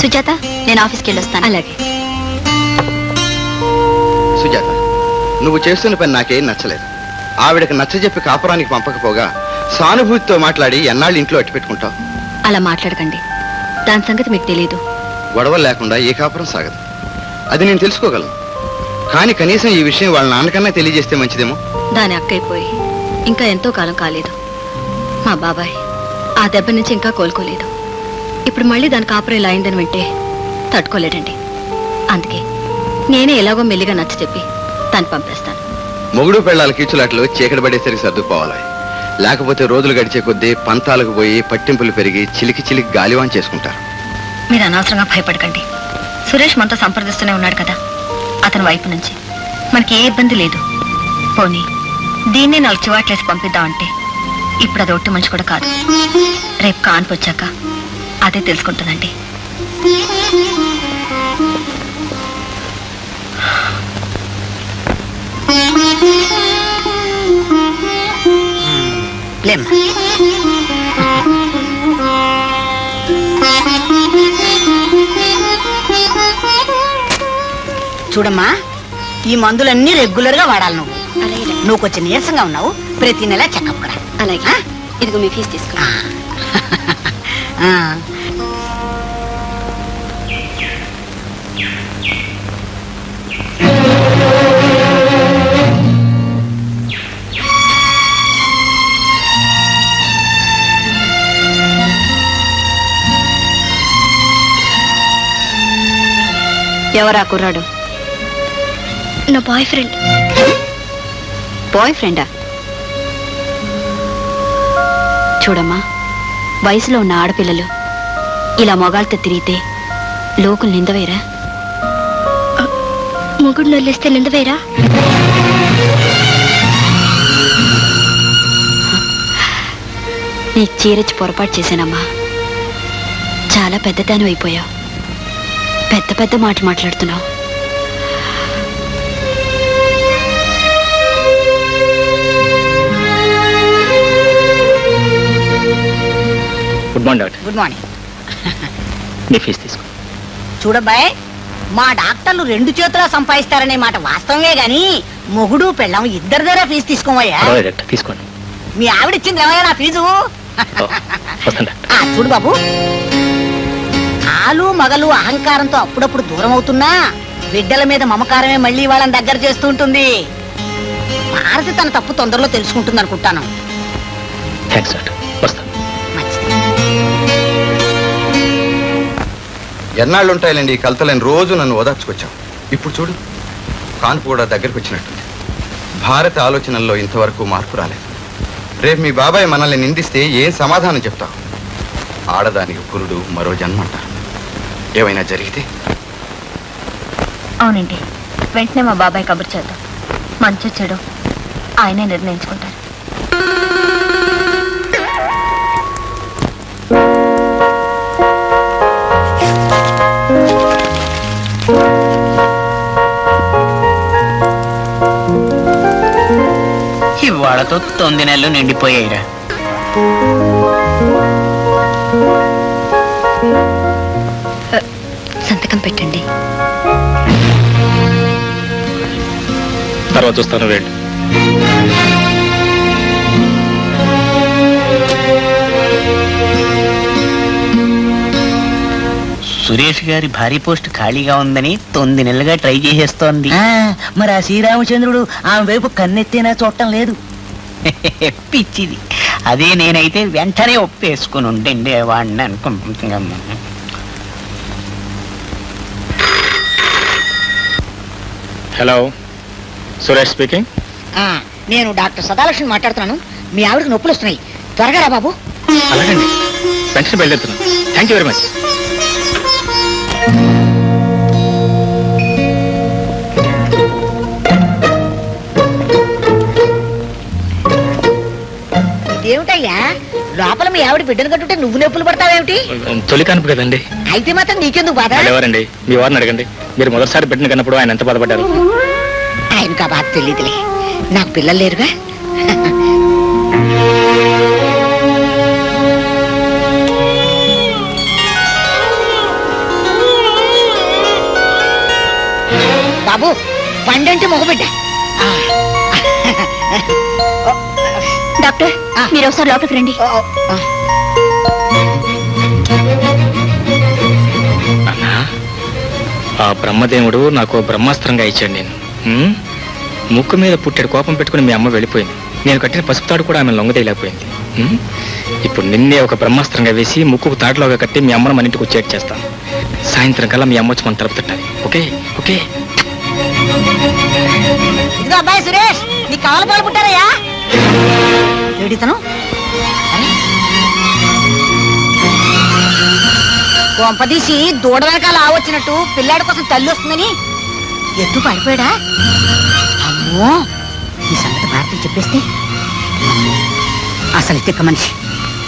సుజాత నేను ఆఫీస్కి వెళ్ళొస్తాను. అలాగే. సుజాత నువ్వు చేస్తున్న పని నాకేం నచ్చలేదు. ఆవిడకి నచ్చజెప్పి కాపురానికి పంపకపోగా సానుభూతితో మాట్లాడి ఎన్నాళ్ళు ఇంట్లో అట్టి పెట్టుకుంటావు? అలా మాట్లాడకండి. దాని సంగతి మీకు తెలియదు గొడవలు లేకుండా ఏ కాపురం సాగదు. అది నేను తెలుసుకోగలను. కానీ కనీసం ఈ విషయం వాళ్ళ నాన్నకన్నా తెలియజేస్తే మంచిదేమో? దాని అక్కైపోయి. ఇంకా ఎంతో కాలం కాలేదు. మా బాబాయ్ ఆ దెబ్బ నుంచి ఇంకా కోలుకోలేదు. ఇప్పుడు మళ్ళీ దాని కాపురం ఇలా అయిందని వింటే తట్టుకోలేడండి. అందుకే నేనే ఎలాగో మెల్లిగా నచ్చ చెప్పి దాన్ని పంపేస్తాను. మొగుడు పెళ్ళాల కీచులాట్లు చీకటి పడేసరికి సర్దుకోవాలి లేకపోతే రోజులు గడిచే కొద్దీ పంతాలకు పోయి పట్టింపులు పెరిగి చిలికి చిలికి గాలివాన్ చేసుకుంటారు. మీరు అనవసరంగా భయపడకండి. సురేష్ మనతో సంప్రదిస్తూనే ఉన్నాడు కదా. అతని వైపు నుంచి మనకి ఏ ఇబ్బంది లేదు. పోనీ దీన్నే నాలుగు చివాట్లేసి పంపిద్దామంటే ఇప్పుడు అది ఒట్టి మనిషి కూడా కాదు. రేపు కాన్పు వచ్చాక అదే తెలుసుకుంటుందండి లేమ్మా. చూడమ్మా ఈ మందులన్నీ రెగ్యులర్గా వాడాలి నువ్వు. నువ్వు కొంచెం నీరసంగా ఉన్నావు. ప్రతి నెల చెకప్ కూడా. అలాగే. ఇదిగో మీ ఫీజు తీసుకో ఎవరా కుర్రాడు? నా బాయ్ ఫ్రెండ్ బాయ్ ఫ్రెండా చూడమ్మా వయసులో ఉన్న ఆడపిల్లలు ఇలా మొగాళ్ళతో తిరిగితే లోకులు నిందవేరా? మొగుడు నల్లేస్తే నిందవేరా? నీ చీరచ్చి పొరపాటు చేశానమ్మా. చాలా పెద్దదాని అయిపోయావు పెద్ద పెద్ద మాట మాట్లాడుతున్నావు. Good morning doctor good morning మీ ఫీజు తీసుకో చూడబ్బాయ్ మా డాక్టర్లు రెండు చేతులా సంపాదిస్తారనే మాట వాస్తవమే గాని మొగుడు పెళ్ళం ఇద్దరి దగ్గర ఫీజు తీసుకోమయ్యా? పర్వాలేదు డాక్టర్ తీసుకోండి. మీ ఆవిడ ఇచ్చింది ఏమయ్యా నా ఫీజు? ఓ, వస్తాను డాక్టర్. ఆ, చూడు బాబు. ఆలు మగలు అహంకారంతో అప్పుడప్పుడు దూరం అవుతున్నా బిడ్డల మీద మమకారమే మళ్ళీ వాళ్ళని దగ్గర చేస్తూ ఉంటుంది. మానసి తన తప్పు తొందరలో తెలుసుకుంటుంది అనుకుంటాను. ఎన్నాళ్ళు ఉంటాయిలేండి ఈ కలతలని రోజు నన్ను ఓదార్చుకొచ్చావు? ఇప్పుడు చూడు కాన్పు కూడా దగ్గరికి వచ్చినట్టుంది. భారత ఆలోచనల్లో ఇంతవరకు మార్పు రాలేదు. రేపు మీ బాబాయ్ మనల్ని నిందిస్తే ఏం సమాధానం చెప్తావు? ఆడదానికి పురుడు మరో జన్మ అంటారు ఏమైనా జరిగితే? అవునండి. వెంటనే మా బాబాయ్ కబుర్ చేద్దాం. మంచి చెడు ఆయనే నిర్ణయించుకుంటారు. ఇవాళతో తొమ్మిది నెలలు నిండిపోయాయిరా. సంతకం పెట్టండి. తర్వాత చూస్తాను వెళ్ళి సురేష్ గారి భారీ పోస్ట్ ఖాళీగా ఉందని తొమ్మిది నెలలుగా ట్రై చేసేస్తోంది. మరి ఆ శ్రీరామచంద్రుడు ఆమె వైపు కన్నెత్తేనా చూడటం లేదు. పిచ్చిది. అదే నేనైతే వెంటనే ఒప్పేసుకుని ఉండండి వాడిని అనుకుంటున్నాను. హలో సురేష్ స్పీకింగ్ నేను డాక్టర్ సదాలక్ష్మి మాట్లాడుతున్నాను. మీ ఆవిడకి నొప్పులు వస్తున్నాయి. త్వరగా రా బాబు. అలాగండి. వెంటనే బయలుదేరుతున్నాను థ్యాంక్ యూ వెరీ మచ్ ఇదేమిటయ్యా? లోపల మీ ఆవిడ బిడ్డను కట్టుంటే నువ్వు నొప్పులు పడతావేమిటి? తొలి కానుపు కదండి. అయితే మాత్రం నీకెందుకు బాధ? ఎవరండి మీ వారిని అడగండి. మీరు మొదటిసారి బిడ్డను కన్నప్పుడు ఆయన ఎంత బాధపడ్డారు? ఆయనకు ఆ బాధ తెలియదులే నాకు పిల్లలు లేరుగా? బాబు పండంటే మొగబిడ్డ. డాక్టర్. మీరు ఒకసారి లోపలికి రండి. అన్నా ఆ. బ్రహ్మదేవుడు నాకు బ్రహ్మాస్త్రంగా ఇచ్చాడు నేను. ఉమ్? ముక్కు మీద పుట్టాడు కోపం పెట్టుకుని మీ అమ్మ వెళ్ళిపోయింది. నేను కట్టిన పసుపు తాడు కూడా ఆమె లొంగదేయలేకపోయింది. ఉమ్? ఇప్పుడు నిన్నే ఒక బ్రహ్మాస్త్రంగా వేసి ముక్కుకు తాడులోగా కట్టి మీ అమ్మను మన ఇంటికి వచ్చేటి చేస్తాను. సాయంత్రం కల్లా మీ అమ్మ వచ్చి మన తలుపు తట్టాలి. ఓకే? ఓకే? ఇదిగో అబ్బాయి సురేష్ నీ కాలు పాలు పుట్టారయ్యా? ఏడితను? కొంపదీసి దూడ వెనకాల ఆవచ్చినట్టు పిల్లాడి కోసం తల్లి వస్తుందని ఎత్తు పడిపోయాడా అమ్మో ఈ సంగతి భారతి చెప్పేస్తే అసలు తిక్క మనిషి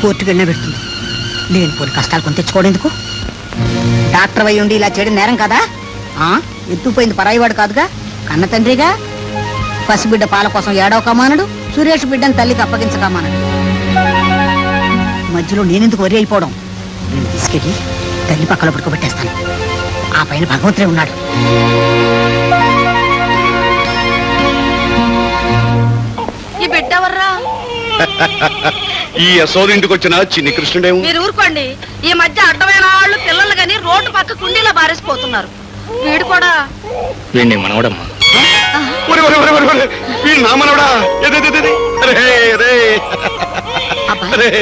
కోర్టుకు వెళ్ళిన పెడుతుంది. లేనిపోని కష్టాలు కొని తెచ్చుకోవడెందుకు డాక్టర్ అయి ఉండి ఇలా చేయడం నేరం కదా? ఆ? ఎత్తుపోయింది పరాయివాడు కాదుగా? కన్న తండ్రిగా? పసిబిడ్డ పాల కోసం ఏడవ కమానుడు సురేష్ బిడ్డను తల్లికి అప్పగించకమానడు మధ్యలో నేనెందుకు వరి అయిపోవడం? నేను తీసుకెళ్ళి తల్లి పక్కన పడుకోబెట్టేస్తాను. ఆ పైన భగవంతుడే ఉన్నాడు. ఈ బిడ్డ ఎవర్రా? ఈ యశోదింటికి వచ్చిన చిన్ని కృష్ణుడేమో. మీరు ఊరుకోండి. ఈ మధ్య అడ్డమైన వాళ్ళు పిల్లలు గాని రోడ్డు పక్క కుండీలో బారేసిపోతున్నారు. వీడు కూడా వీడిని మనవడమ్మా. వీడు నా మనవడా.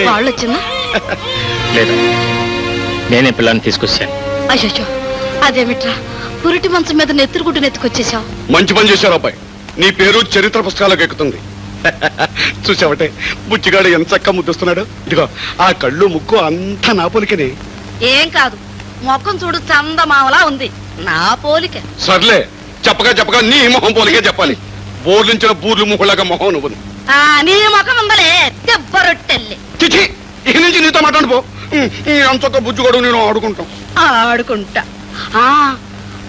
వాళ్ళు వచ్చిందా లేదా? నేనే పిల్లాన్ని తీసుకొచ్చాను. అయ్యో అదేమిట్రా? పురిటి మంచం మీద నెత్తురుగుడ్డు నెత్తుకొచ్చేసావు మంచి పని చేశారు అబ్బాయి. నీ పేరు చరిత్ర పుస్తకాలకు ఎక్కుతుంది. చూసావటే బుచ్చిగాడు ఎంత చక్క ముద్దుస్తున్నాడు. ఇదిగో ఆ కళ్ళు ముక్కు అంతా నా పోలికనే. ఏం కాదు మొక్కం చూడు చందమామలా ఉంది. నా పోలిక. సర్లే చెప్పగా చెప్పగా నీ మొహం పోలికే చెప్పాలి. బోర్లించిన బూర్లు ముహులాగా మొహం నువ్వు ఆ నీ ముఖం ఉందలే దెబ్బరొట్టెల్లి. చిచి ఇక నుంచి నీతో మాట్లాడు పో అంతొక్క బుజ్జిగాడు నేను ఆడుకుంటాం. ఆడుకుంటా. ఆ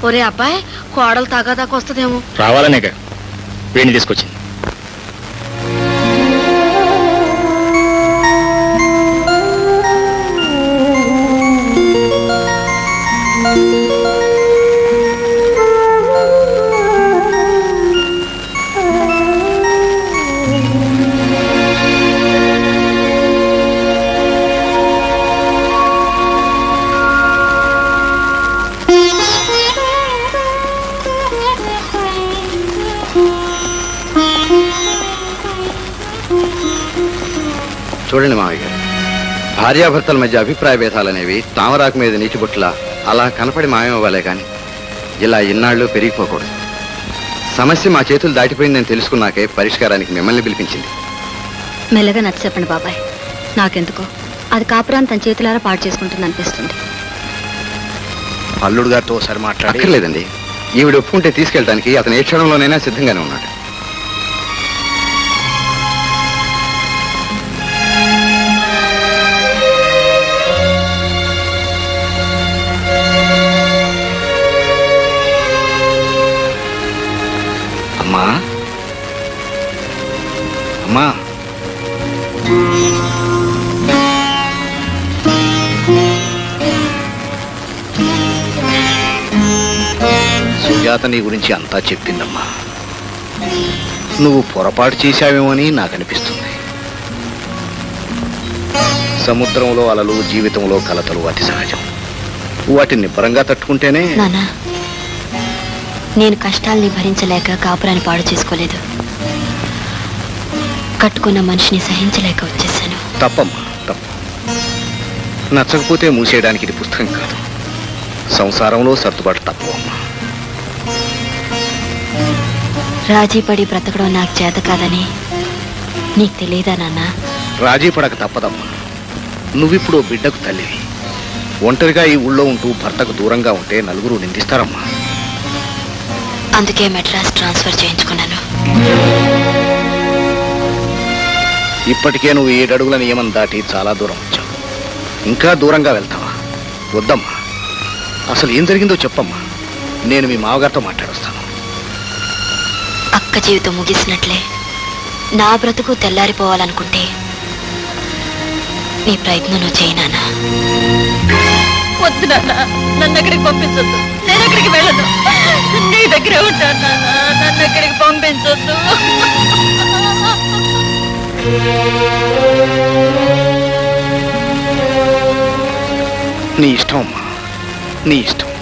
ఒరే అబ్బాయి కోడలు తగాదాకు వస్తుందేమో. రావాలనేగా. వీడిని తీసుకొచ్చింది. చూడండి మావయ్య గారు. భార్యాభర్తల మధ్య అభిప్రాయ భేదాలనేవి తామరాకు మీద నీటి బుట్టల అలా కనపడి మాయమవ్వాలే కానీ ఇలా ఇన్నాళ్ళు పెరిగిపోకూడదు. సమస్య మా చేతులు దాటిపోయిందని తెలుసుకున్నాకే పరిష్కారానికి మిమ్మల్ని పిలిపించింది. మెల్లగా నచ్చ చెప్పండి బాబాయ్. నాకెందుకో? అది కాపురాన్ని తన చేతులారా పాడు చేసుకుంటుంది అనిపిస్తుంది. అల్లుడు గారితో ఒకసారి మాట్లాడి అక్కర్లేదండి. ఈవిడ ఒప్పుకుంటే తీసుకెళ్ళడానికి అతను ఏ క్షణంలోనైనా సిద్ధంగానే ఉన్నాడు. సుజాత నీ గురించి అంతా చెప్పిందమ్మా. నువ్వు పొరపాటు చేశావేమని నాకు అనిపిస్తుంది సముద్రంలో అలలు జీవితంలో కలతలు అతి సహజం. వాటిని నిబ్బరంగా తట్టుకుంటేనే నానా నేను కష్టాల్ని భరించలేక కాపురాన్ని పాడు చేసుకోలేదు. కట్టుకున్న మనిషిని సహించలేక వచ్చేసాను. తప్పమ్మా తప్పు. నచ్చకపోతే మూసేయడానికి ఇది పుస్తకం కాదు. సంసారంలో సర్దుబాటు తప్పవమ్మా. రాజీ పడి బ్రతకడం నాకు చేత కాదని నీకు తెలియదా నాన్నా? రాజీ పడక తప్పదమ్మా. నువ్విప్పుడు బిడ్డకు తల్లివి. ఒంటరిగా ఈ ఊళ్ళో ఉంటూ భర్తకు దూరంగా ఉంటే నలుగురు నిందిస్తారమ్మా. అందుకే మెడ్రాస్ ట్రాన్స్ఫర్ చేయించుకున్నాను. ఇప్పటికే నువ్వు ఏడడుగుల నియమం దాటి చాలా దూరం వచ్చావు. ఇంకా దూరంగా వెళ్తావా? వద్దమ్మా. అసలు ఏం జరిగిందో చెప్పమ్మా. నేను మీ మామగారితో మాట్లాడొస్తాను. అక్క జీవితం ముగిసినట్లే. నా బ్రతుకు తెల్లారిపోవాలనుకుంటే నీ ప్రయత్నం నువ్వు చేయి నాన్నా. వద్దు నాన్న నన్ను ఎక్కడికి పంపించొద్దు. నేను ఎక్కడికి వెళ్ళను. నీ దగ్గరే ఉంటాను నాన్న ఎక్కడికి పంపించొద్దు. నీ ఇష్టం అమ్మా నీ ఇష్టం.